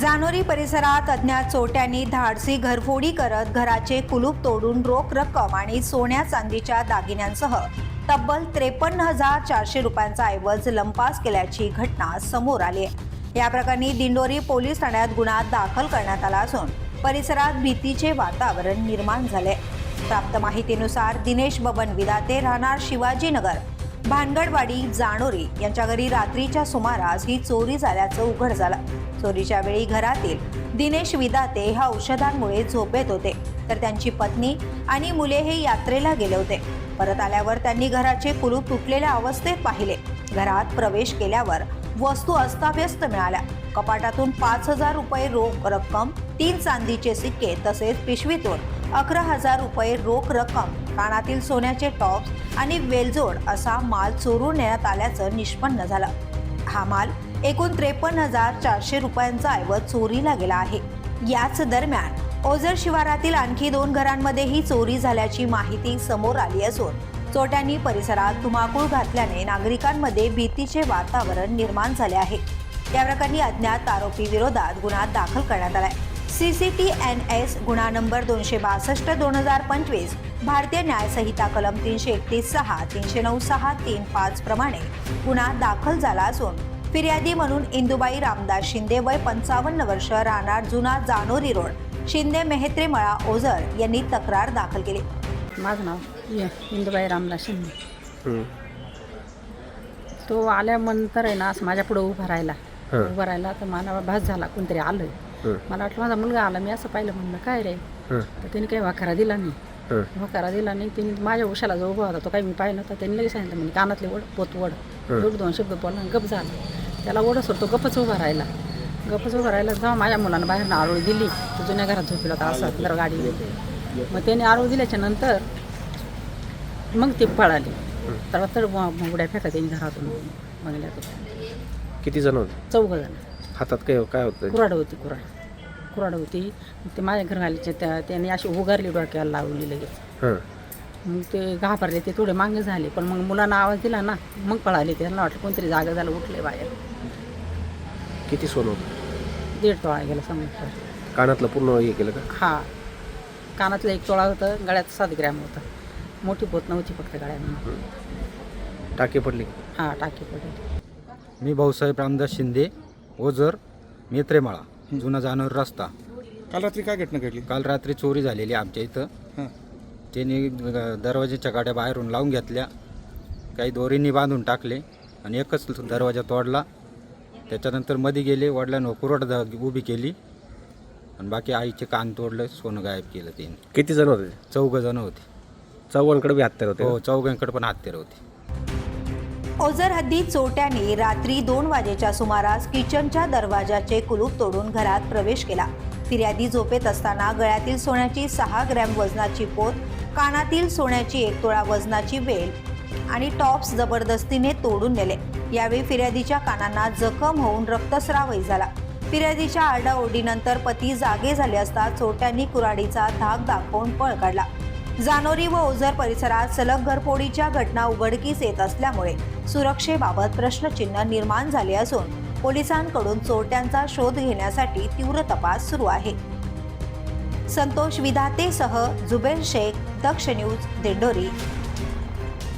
जानोरी परिसरात अज्ञात चोरट्यांनी धाडसी घरफोडी करत घराचे कुलूप तोडून रोख रक्कम आणि सोन्या चांदीच्या दागिन्यांसह तब्बल त्रेपन्न हजार चारशे रुपयांचा ऐवज लंपास केल्याची घटना समोर आली आहे. या प्रकरणी दिंडोरी पोलीस ठाण्यात गुन्हा दाखल करण्यात आला असून परिसरात भीतीचे वातावरण निर्माण झाले प्राप्त माहितीनुसार दिनेश बबन विदाते राहणार शिवाजीनगर भानगडवाडी जाणोरी यांच्या घरी रात्रीच्या सुमारास ही चोरी झाल्याचं उघड झालं. चोरीच्या वेळी घरातील दिनेश विदाते ह्या औषधांमुळे झोपेत होते. तर त्यांची पत्नी आणि मुले हे यात्रेला गेले होते. परत आल्यावर त्यांनी घराचे कुलूप तुटलेल्या अवस्थेत पाहिले. घरात प्रवेश केल्यावर वस्तू अस्ताव्यस्त मिळाल्या. कपाटातून पाच हजार रुपये रोख रक्कम तीन चांदीचे सिक्के तसेच पिशवीतून अकरा हजार रुपये रोख रक्कम कानातील सोन्याचे टॉप्स आणि वेलजोड असा माल चोरून नेण्यात आल्याचं निष्पन्न झालं. हा माल एकूण त्रेपन्न हजार चारशे रुपयांचा ऐवज चोरीला गेला आहे. याच दरम्यान ओझर शिवारातील आणखी दोन घरांमध्येही चोरी झाल्याची माहिती समोर आली असून चोट्यांनी परिसरात धुमाकूळ घातल्याने नागरिकांमध्ये भीतीचे वातावरण निर्माण झाले आहे. या प्रकरणी अज्ञात आरोपी विरोधात गुन्हा दाखल करण्यात आलाय. C C T N S गुन्हा नंबर दोनशे बासष्ट दोन हजार पंचवीस भारतीय न्याय संहिता कलम तीनशे एकतीस सहा तीनशे नऊ सहा तीन पाच प्रमाणे गुन्हा दाखल झाला असून फिर्यादी म्हणून इंदुबाई रामदास शिंदे वय पंचावन्न वर्ष राहणार जुना जानोरी रोड शिंदे मेहत्रे मळा ओझर यांनी तक्रार दाखल केली माझं नाव य- इंदुबाई रामदास शिंदे हं. तो आल्यानंतर आहे ना असं माझ्या पुढं उभा राहिला. उभा राहिला तर मला भास झाला कोणतरी आलं हं. मला वाटलं माझा मुलगा आला मी असं पाहिलं म्हणलं काय रे. तर त्याने काही वाखारा दिला नाही. वाखारा दिला नाही. त्याने माझ्या उशाला जो उभा होता तो काही मी पाहिलं नव्हता. त्यांनी लगेच सांगितलं म्हणजे कानातले वड पोत वड. दोघ दोन शब्द बोलला गप झाला. त्याला ओढ सोडतो गपच उभा राहिला. गपच उभा राहिला जेव्हा माझ्या मुलानं बाहेरनं आरोळी दिली तो जुन्या घरात झोपेला होता असं जर गाडी मग त्याने आरोळी दिल्याच्या नंतर मग ते पळाले. तर तर उड्या फेका त्यांनी घरातून. बंगल्यातून. किती जण होते? चौघ जण. हातात काय काय होतं कुराड होती कुराड कुराड होती. ते माझ्या घरवालीचे त्या त्याने अशी उगारली डोक्याला लावली लगेच. हां. मग ते घाबरले ते थोडे मागे झाले. पण मग मुलांना आवाज दिला ना मग पळाले. त्यांना वाटलं कोणतरी जागा झालं उठले बाहेर. किती सोनं होतं? दीड तोळा गेला समजा कानातलं पूर्ण हे केलं का? हा. कानातलं एक तोळा होतं गळ्यात सात ग्रॅम होतं. मोठी पोत नव्हती फक्त गळ्यामध्ये टाके पडले? हा टाकी पडली. मी भाऊसाहेब रामदास शिंदे. ओझर मेत्रेमाळा जुना जानवर रस्ता. काल रात्री काय घटना घडली? काल रात्री चोरी झालेली आमच्या इथं. त्यांनी दरवाजेच्या गाड्या बाहेरून लावून घेतल्या. काही दोरींनी बांधून टाकले आणि एकच दरवाजा तोडला. त्याच्यानंतरमध्ये गेले वडिलांवर कुरड द- उभी केली. आणि बाकी आईचे कान तोडले सोनं गायब केलं त्यांनी. किती जण होते? चौघ जण होते. चौघांकडे बी हत्यार होते हो चौघांकडे पण हत्यार होते. ओझर हद्दीत चोरट्याने रात्री दोन वाजेच्या सुमारास किचनच्या दरवाजाचे कुलूप तोडून घरात प्रवेश केला. फिर्यादी झोपेत असताना गळ्यातील सोन्याची सहा ग्रॅम वजनाची पोत कानातील सोन्याची एक तोळा वजनाची वेल आणि टॉप्स जबरदस्तीने तोडून नेले. यावेळी फिर्यादीच्या कानांना जखम होऊन रक्तस्रावही झाला. फिर्यादीच्या आरडाओरडीनंतर पती जागे झाले असता चोरट्यांनी कुराडीचा धाक दाखवून पळ काढला. जानोरी व ओझर परिसरात सलग घरफोडीच्या घटना उघडकीस येत असल्यामुळे सुरक्षेबाबत प्रश्नचिन्ह निर्माण झाले असून पोलिसांकडून चोरट्यांचा शोध घेण्यासाठी तीव्र तपास सुरू आहे. संतोष विधातेसह जुबेर शेख दक्ष न्यूज दिंडोरी.